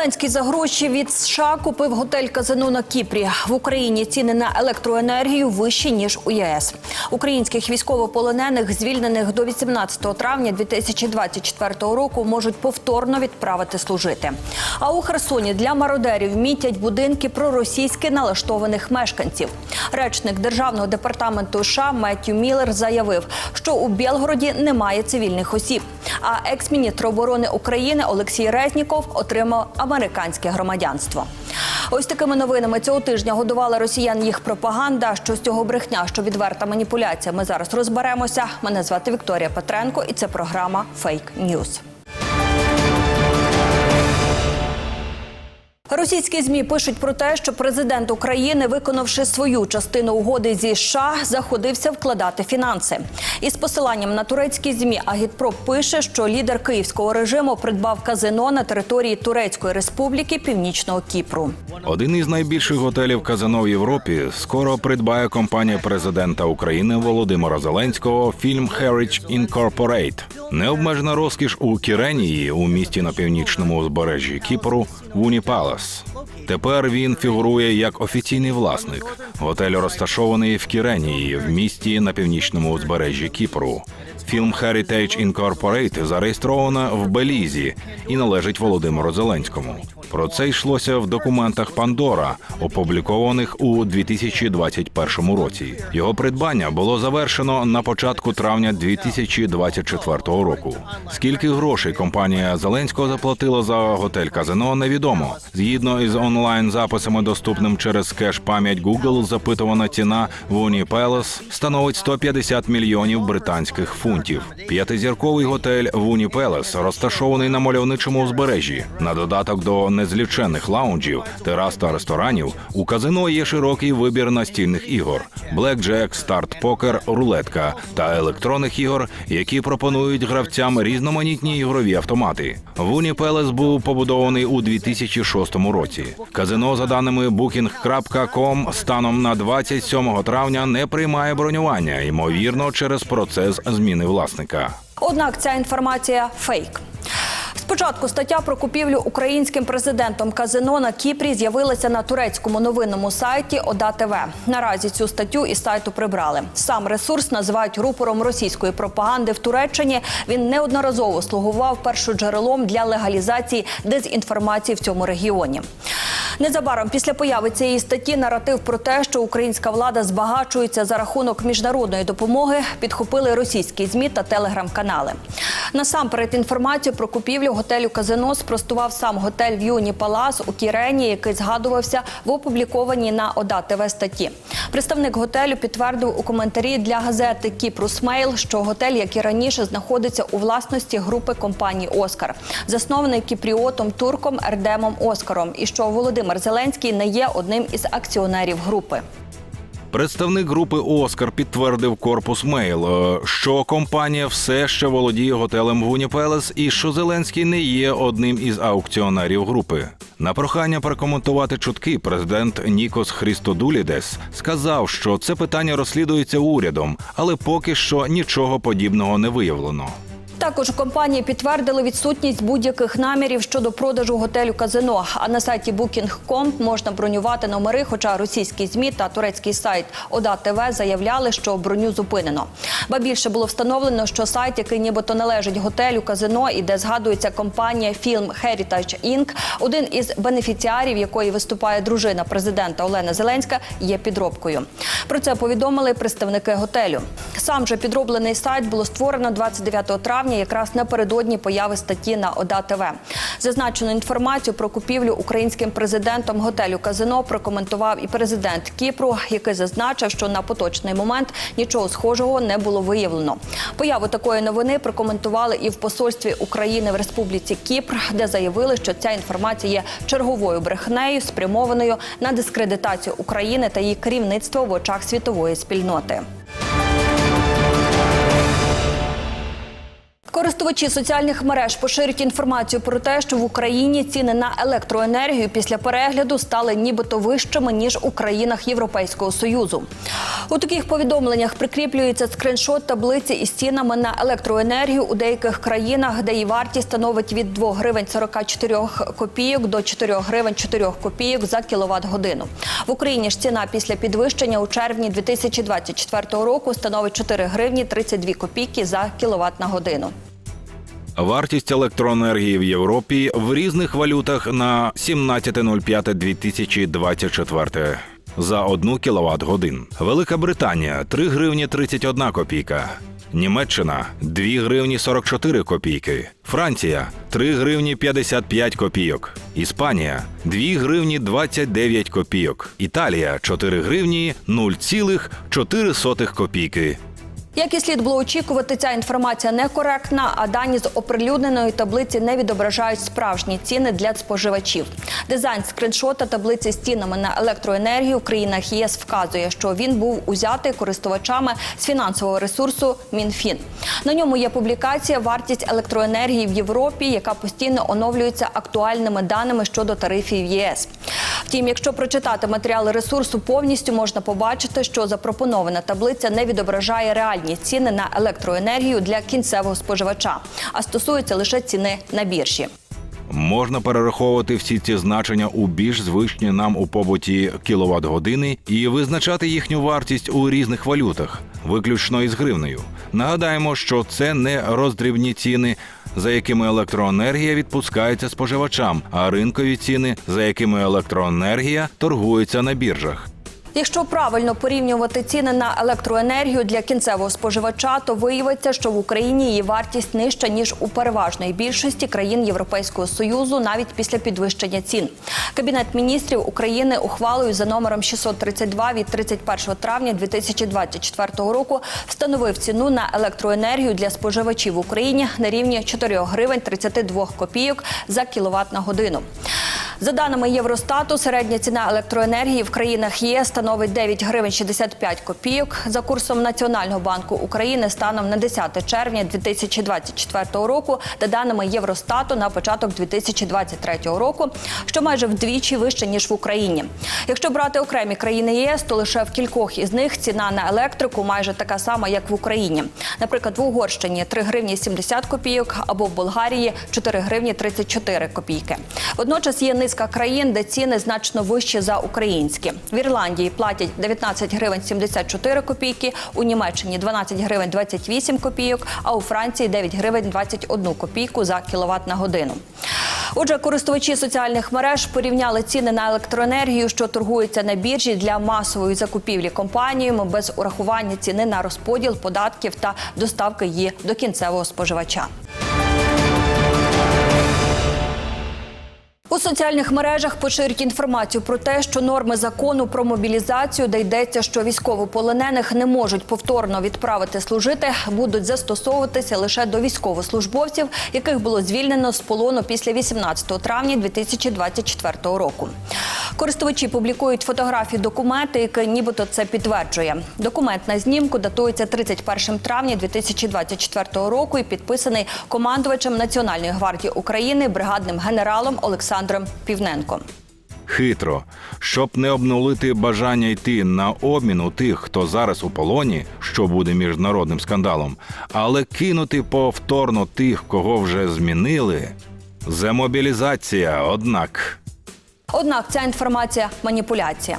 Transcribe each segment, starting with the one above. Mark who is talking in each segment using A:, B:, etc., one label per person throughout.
A: Зеленський за гроші від США купив готель казино на Кіпрі. В Україні ціни на електроенергію вищі ніж у ЄС. Українських військовополонених, звільнених до 18 травня 2024 року, можуть повторно відправити служити. А у Херсоні для мародерів мітять будинки проросійськи налаштованих мешканців. Речник державного департаменту США Меттю Міллер заявив, що у Білгороді немає цивільних осіб. А екс-міністр оборони України Олексій Резніков отримав американське громадянство. Ось такими новинами цього тижня годувала росіян їх пропаганда. Що з цього брехня, що відверта маніпуляція. Ми зараз розберемося. Мене звати Вікторія Петренко, і це програма Фейк Ньюз. Російські змі пишуть про те, що президент України, виконавши свою частину угоди зі США, заходився вкладати фінанси. Із посиланням на турецькі змі Агітпро пише, що лідер київського режиму придбав казино на території Турецької республіки Північного Кіпру.
B: Один із найбільших готелів казино в Європі скоро придбає компанія президента України Володимира Зеленського фільм Heritage Incorporate. Необмежена розкіш у Кіренії у місті на північному узбережжі Кіпру Вуні Палас. Тепер він фігурує як офіційний власник. Готель розташований в Кіренії, в місті на північному узбережжі Кіпру. Фільм Heritage Incorporated зареєстровано в Белізі і належить Володимиру Зеленському. Про це йшлося в документах Пандора, опублікованих у 2021 році. Його придбання було завершено на початку травня 2024 року. Скільки грошей компанія Зеленського заплатила за готель казино, невідомо. Згідно із онлайн записами, доступним через кеш пам'ять Google, запитувана ціна в Уні Пелес становить 150 мільйонів британських фунтів. П'ятизірковий готель Вуні Пелес розташований на мальовничому узбережжі. На додаток до незліченних лаунджів, терас та ресторанів у казино є широкий вибір настільних ігор: блекджек, старт покер, рулетка та електронних ігор, які пропонують гравцям різноманітні ігрові автомати. Вуні Пелес був побудований у 2006 році. Казино, за даними Booking.com, станом на 27 травня не приймає бронювання, ймовірно, через процес зміни власника.
A: Однак ця інформація фейк. Спочатку стаття про купівлю українським президентом казино на Кіпрі з'явилася на турецькому новинному сайті ОДА ТВ. Наразі цю статтю із сайту прибрали. Сам ресурс називають рупором російської пропаганди в Туреччині. Він неодноразово слугував першоджерелом для легалізації дезінформації в цьому регіоні. Незабаром після появи цієї статті наратив про те, що українська влада збагачується за рахунок міжнародної допомоги, підхопили російські змі та телеграм-канали. Насамперед інформацію про купівлю готелю казино спростував сам готель В'юні Палас у Кірені, який згадувався в опублікованій на ОДА ТВ статті. Представник готелю підтвердив у коментарі для газети Кіпрус Мейл, що готель, як і раніше, знаходиться у власності групи компанії Оскар, заснований кіпріотом турком Ердемом Оскаром, і що Володимир Зеленський не є одним із акціонерів групи.
B: Представник групи Оскар підтвердив корпус Мейл, е, що компанія все ще володіє готелем Вуні Пелес і що Зеленський не є одним із аукціонерів групи. На прохання прокоментувати чутки президент Нікос Хрістодулідес сказав, що це питання розслідується урядом, але поки що нічого подібного не виявлено.
A: Також у компанії підтвердили відсутність будь-яких намірів щодо продажу готелю казино. А на сайті Booking.com можна бронювати номери. Хоча російські змі та турецький сайт ОДА ТВ заявляли, що броню зупинено. Ба більше було встановлено, що сайт, який нібито належить готелю казино і де згадується компанія Film Heritage Inc., один із бенефіціарів, якої виступає дружина президента Олена Зеленська, є підробкою. Про це повідомили представники готелю. Сам же підроблений сайт було створено 29 травня, якраз напередодні появи статті на ОДА ТВ. Зазначену інформацію про купівлю українським президентом готелю казино прокоментував і президент Кіпру, який зазначив, що на поточний момент нічого схожого не було виявлено. Появу такої новини прокоментували і в посольстві України в Республіці Кіпр, де заявили, що ця інформація є черговою брехнею, спрямованою на дискредитацію України та її керівництва в очах світової спільноти. Користувачі соціальних мереж поширюють інформацію про те, що в Україні ціни на електроенергію після перегляду стали нібито вищими ніж у країнах Європейського союзу. У таких повідомленнях прикріплюється скриншот таблиці із цінами на електроенергію у деяких країнах, де її вартість становить від 2 гривень 44 копійок до 4 гривень 4 копійок за кіловат годину. В Україні ж ціна після підвищення у червні 2024 року становить 4 гривні 32 копійки за кіловат на годину.
B: Вартість електроенергії в Європі в різних валютах на 17.05.2024 за 1 кВт годин. Велика Британія 3 гривні 31 копійка. Німеччина 2 гривні 44 копійки. Франція 3 гривні 55 копійок. Іспанія 2 гривні 29 копійок. Італія 4 гривні 0,4 копійки.
A: Як і слід було очікувати, ця інформація некоректна, а дані з оприлюдненої таблиці не відображають справжні ціни для споживачів. Дизайн скриншота таблиці з цінами на електроенергію в країнах ЄС вказує, що він був узятий користувачами з фінансового ресурсу МінФін. На ньому є публікація вартість електроенергії в Європі, яка постійно оновлюється актуальними даними щодо тарифів ЄС. Втім, якщо прочитати матеріали ресурсу повністю, можна побачити, що запропонована таблиця не відображає реальні ціни на електроенергію для кінцевого споживача, а стосується лише ціни на біржі.
B: Можна перераховувати всі ці значення у більш звичні нам у побуті кіловат години і визначати їхню вартість у різних валютах, виключно із гривнею. Нагадаємо, що це не роздрібні ціни, за якими електроенергія відпускається споживачам, а ринкові ціни, за якими електроенергія торгується на біржах.
A: Якщо правильно порівнювати ціни на електроенергію для кінцевого споживача, то виявиться, що в Україні її вартість нижча ніж у переважної більшості країн Європейського союзу, навіть після підвищення цін. Кабінет міністрів України ухвалою за номером 632 від 31 травня 2024 року встановив ціну на електроенергію для споживачів в Україні на рівні 4 гривень 32 копійок за кіловат на годину. За даними Євростату, середня ціна електроенергії в країнах ЄС становить 9 гривень 65 копійок. За курсом Національного банку України станом на 10 червня 2024 року, та даними Євростату на початок 2023 року, що майже вдвічі вище ніж в Україні. Якщо брати окремі країни ЄС, то лише в кількох із них ціна на електрику майже така сама, як в Україні. Наприклад, в Угорщині 3 гривні 70 копійок або в Болгарії 4 гривні 34 копійки. Водночас є низка країн, де ціни значно вищі за українські. В Ірландії платять 19 гривень 74 копійки, у Німеччині 12 гривень 28 копійок, а у Франції 9 гривень 21 копійку за кіловат на годину. Отже, користувачі соціальних мереж порівняли ціни на електроенергію, що торгуються на біржі для масової закупівлі компаніями без урахування ціни на розподіл податків та доставки її до кінцевого споживача. Соціальних мережах поширюють інформацію про те, що норми закону про мобілізацію, де йдеться, що військовополонених не можуть повторно відправити служити, будуть застосовуватися лише до військовослужбовців, яких було звільнено з полону після 18 травня 2024 року. Користувачі публікують фотографії документу, який нібито це підтверджує. Документ на знімку датується 31 травня 2024 року і підписаний командувачем Національної гвардії України бригадним генералом Олександром Півненком.
B: Хитро, щоб не обнулити бажання йти на обмін у тих, хто зараз у полоні, що буде міжнародним скандалом, але кинути повторно тих, кого вже змінили. Замобілізація, однак.
A: Однак ця інформація маніпуляція.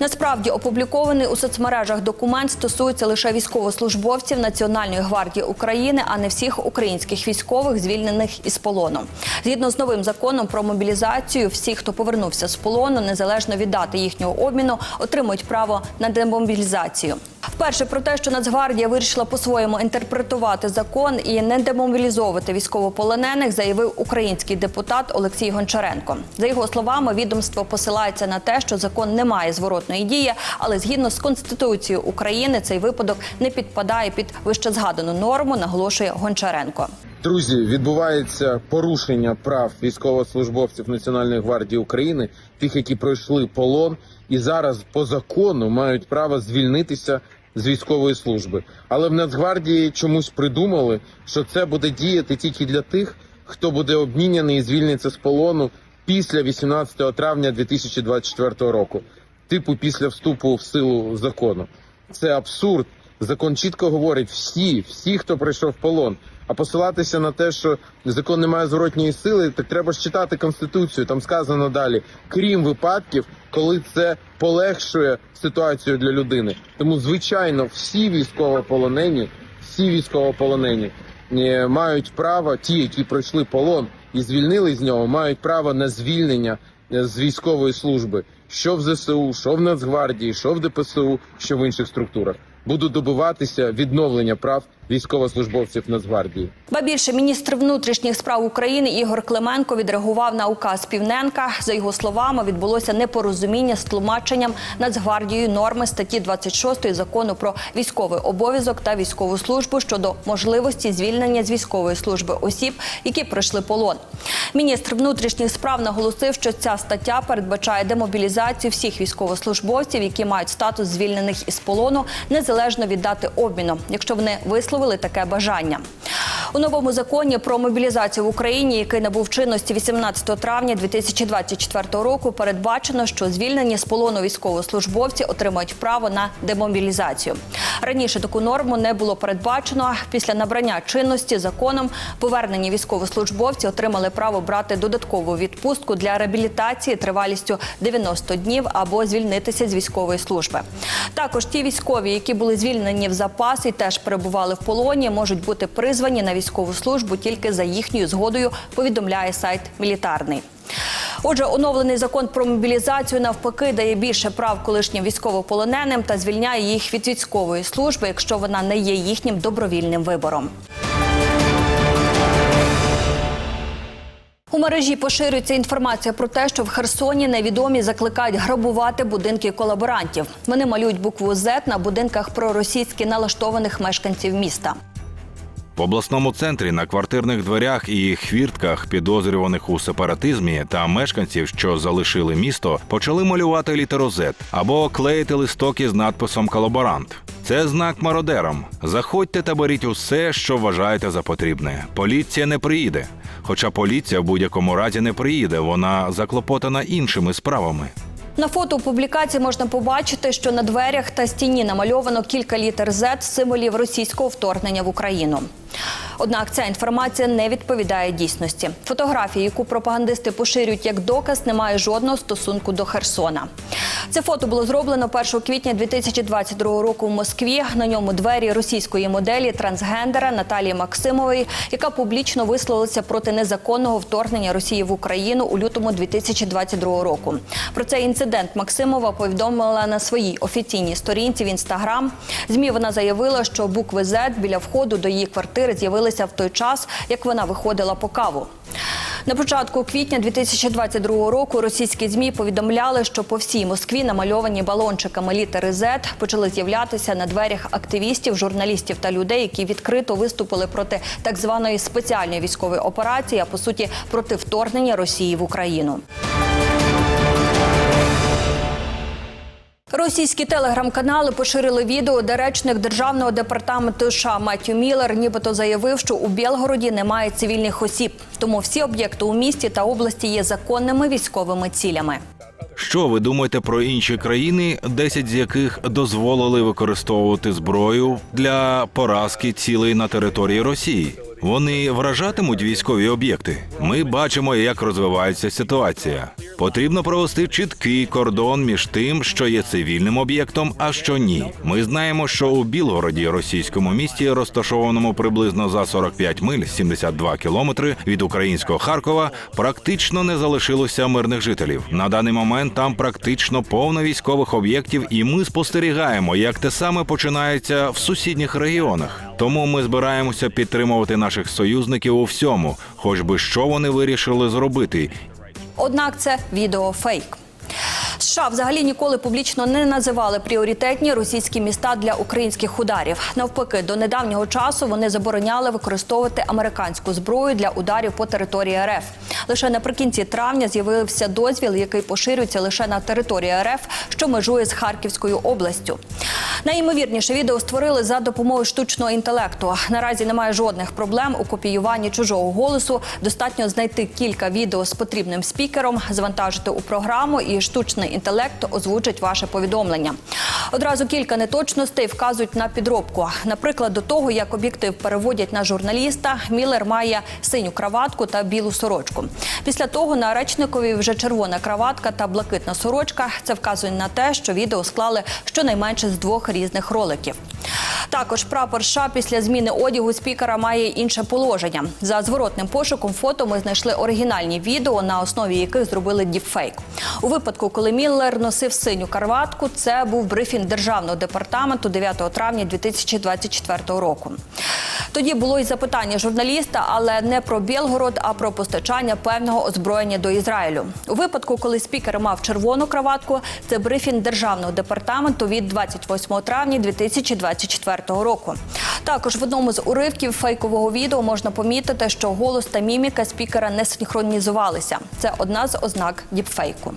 A: Насправді опублікований у соцмережах документ стосується лише військовослужбовців Національної гвардії України, а не всіх українських військових, звільнених із полону. Згідно з новим законом про мобілізацію, всі, хто повернувся з полону, незалежно від дати їхнього обміну, отримують право на демобілізацію. Вперше про те, що Нацгвардія вирішила по-своєму інтерпретувати закон і не демобілізовувати військовополонених, заявив український депутат Олексій Гончаренко. За його словами, відомство посилається на те, що закон не має зворотної дії, але згідно з конституцією України цей випадок не підпадає під вищезгадану норму, наголошує Гончаренко.
C: Друзі, відбувається порушення прав військовослужбовців Національної гвардії України, тих, які пройшли полон, і зараз по закону мають право звільнитися з військової служби. Але в Нацгвардії чомусь придумали, що це буде діяти тільки для тих, хто буде обміняний і звільниться з полону після 18 травня 2024 року, типу після вступу в силу закону. Це абсурд. Закон чітко говорить всі, всі, хто прийшов в полон. А посилатися на те, що закон не має зворотньої сили, так треба ж читати конституцію. Там сказано далі, крім випадків, коли це полегшує ситуацію для людини. Тому, звичайно, всі військовополонені, всі військовополонені е, мають право, ті, які пройшли полон і звільнили з нього, мають право на звільнення е, з військової служби, що в ЗСУ, що в Нацгвардії, що в ДПСУ, що в інших структурах. Буду добиватися відновлення прав військовослужбовців Нацгвардії.
A: Ба більше міністр внутрішніх справ України Ігор Клименко відреагував на указ Півненка. За його словами, відбулося непорозуміння з тлумаченням Нацгвардією норми статті 26 закону про військовий обов'язок та військову службу щодо можливості звільнення з військової служби осіб, які пройшли полон. Міністр внутрішніх справ наголосив, що ця стаття передбачає демобілізацію всіх військовослужбовців, які мають статус звільнених із полону, незалежно від дати обміну, якщо вони висловили таке бажання. У новому законі про мобілізацію в Україні, який набув чинності 18 травня 2024 року, передбачено, що звільнені з полону військовослужбовці отримають право на демобілізацію. Раніше таку норму не було передбачено. Після набрання чинності законом повернені військовослужбовці отримали право брати додаткову відпустку для реабілітації тривалістю 90 днів або звільнитися з військової служби. Також ті військові, які були звільнені в запас і теж перебували в полоні, можуть бути призвані на військову службу тільки за їхньою згодою. Повідомляє сайт мілітарний. Отже, оновлений закон про мобілізацію навпаки дає більше прав колишнім військовополоненим та звільняє їх від військової служби, якщо вона не є їхнім добровільним вибором. У мережі поширюється інформація про те, що в Херсоні невідомі закликають грабувати будинки колаборантів. Вони малюють букву «З» на будинках проросійськи налаштованих мешканців міста.
B: В обласному центрі на квартирних дверях і хвіртках підозрюваних у сепаратизмі та мешканців, що залишили місто, почали малювати літеру «З» або клеїти листоки з надписом Колаборант. Це знак мародерам. Заходьте та беріть усе, що вважаєте за потрібне. Поліція не приїде. Хоча поліція в будь-якому разі не приїде, вона заклопотана іншими справами.
A: На фото у публікації можна побачити, що на дверях та стіні намальовано кілька літер Z – символів російського вторгнення в Україну. Однак ця інформація не відповідає дійсності. Фотографія, яку пропагандисти поширюють як доказ, не має жодного стосунку до Херсона. Це фото було зроблено 1 квітня 2022 року в Москві. На ньому двері російської моделі трансгендера Наталії Максимової, яка публічно висловилася проти незаконного вторгнення Росії в Україну у лютому 2022 року. Про цей інцидент Максимова повідомила на своїй офіційній сторінці в інстаграм. Змі вона заявила, що букви Z біля входу до її квартири з'явилися в той час, як вона виходила по каву. На початку квітня 2022 року російські змі повідомляли, що по всій Москві намальовані балончиками літери Z почали з'являтися на дверях активістів, журналістів та людей, які відкрито виступили проти так званої спеціальної військової операції, а по суті проти вторгнення Росії в Україну. Російські телеграм-канали поширили відео, де речник державного департаменту США Меттю Міллер нібито заявив, що у Білгороді немає цивільних осіб, тому всі об'єкти у місті та області є законними військовими цілями.
B: Що ви думаєте про інші країни, 10 з яких дозволили використовувати зброю для поразки цілей на території Росії? Вони вражатимуть військові об'єкти. Ми бачимо, як розвивається ситуація. Потрібно провести чіткий кордон між тим, що є цивільним об'єктом, а що ні. Ми знаємо, що у Білгороді, російському місті, розташованому приблизно за 45 миль, 72 кілометри від українського Харкова, практично не залишилося мирних жителів. На даний момент там практично повно військових об'єктів, і ми спостерігаємо, як те саме починається в сусідніх регіонах. Тому ми збираємося підтримувати наших союзників у всьому, хоч би що вони вирішили зробити,
A: Однак це відео фейк. США взагалі ніколи публічно не називали пріоритетні російські міста для українських ударів. Навпаки, до недавнього часу вони забороняли використовувати американську зброю для ударів по території РФ. Лише наприкінці травня з'явився дозвіл, який поширюється лише на території РФ, що межує з Харківською областю. Найімовірніше відео створили за допомогою штучного інтелекту. Наразі немає жодних проблем у копіюванні чужого голосу. Достатньо знайти кілька відео з потрібним спікером, завантажити у програму, і штучний інтелект озвучить ваше повідомлення. Одразу кілька неточностей вказують на підробку. Наприклад, до того, як об'єктив переводять на журналіста, Міллер має синю краватку та білу сорочку. Після того на речникові вже червона краватка та блакитна сорочка. Це вказує на те, що відео склали щонайменше з двох різних роликів. Також прапор США після зміни одягу спікера має інше положення. За зворотним пошуком фото ми знайшли оригінальні відео, на основі яких зробили діпфейк. У випадку, коли Міллер носив синю карватку, це був брифінг державного департаменту 9 травня 2024 року. Тоді було й запитання журналіста, але не про Білгород, а про постачання певного озброєння до Ізраїлю. У випадку, коли спікер мав червону краватку, це брифінг державного департаменту від 28 травня 2024 року. Також в одному з уривків фейкового відео можна помітити, що голос та міміка спікера не синхронізувалися. Це одна з ознак діпфейку.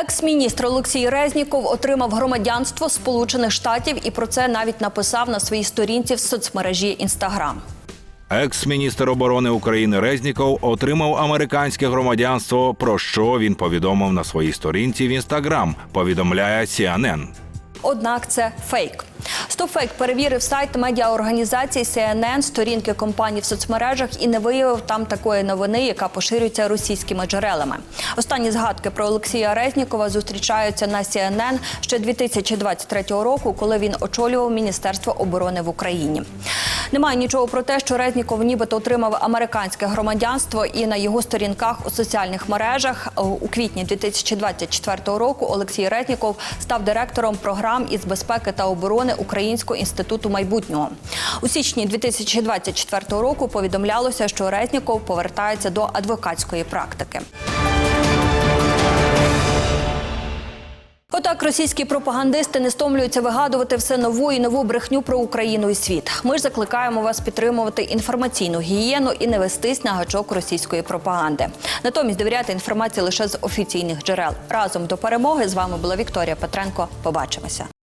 A: Екс-міністр Олексій Резніков отримав громадянство Сполучених Штатів і про це навіть написав на своїй сторінці в соцмережі Інстаграм.
B: Екс-міністр оборони України Резніков отримав американське громадянство, про що він повідомив на своїй сторінці в інстаграм. Повідомляє CNN.
A: Однак це фейк. Стопфейк перевірив сайт медіаорганізації CNN, сторінки компаній в соцмережах і не виявив там такої новини, яка поширюється російськими джерелами. Останні згадки про Олексія Резнікова зустрічаються на CNN ще 2023 року, коли він очолював Міністерство оборони в Україні. Немає нічого про те, що Резніков нібито отримав американське громадянство, і на його сторінках у соціальних мережах у квітні 2024 року Олексій Резніков став директором програм із безпеки та оборони Українського інституту майбутнього. У січні 2024 року повідомлялося, що Резніков повертається до адвокатської практики. Отак російські пропагандисти не стомлюються вигадувати все нову і нову брехню про Україну і світ. Ми ж закликаємо вас підтримувати інформаційну гігієну і не вестись на гачок російської пропаганди. Натомість довіряти інформації лише з офіційних джерел. Разом до перемоги з вами була Вікторія Петренко. Побачимося.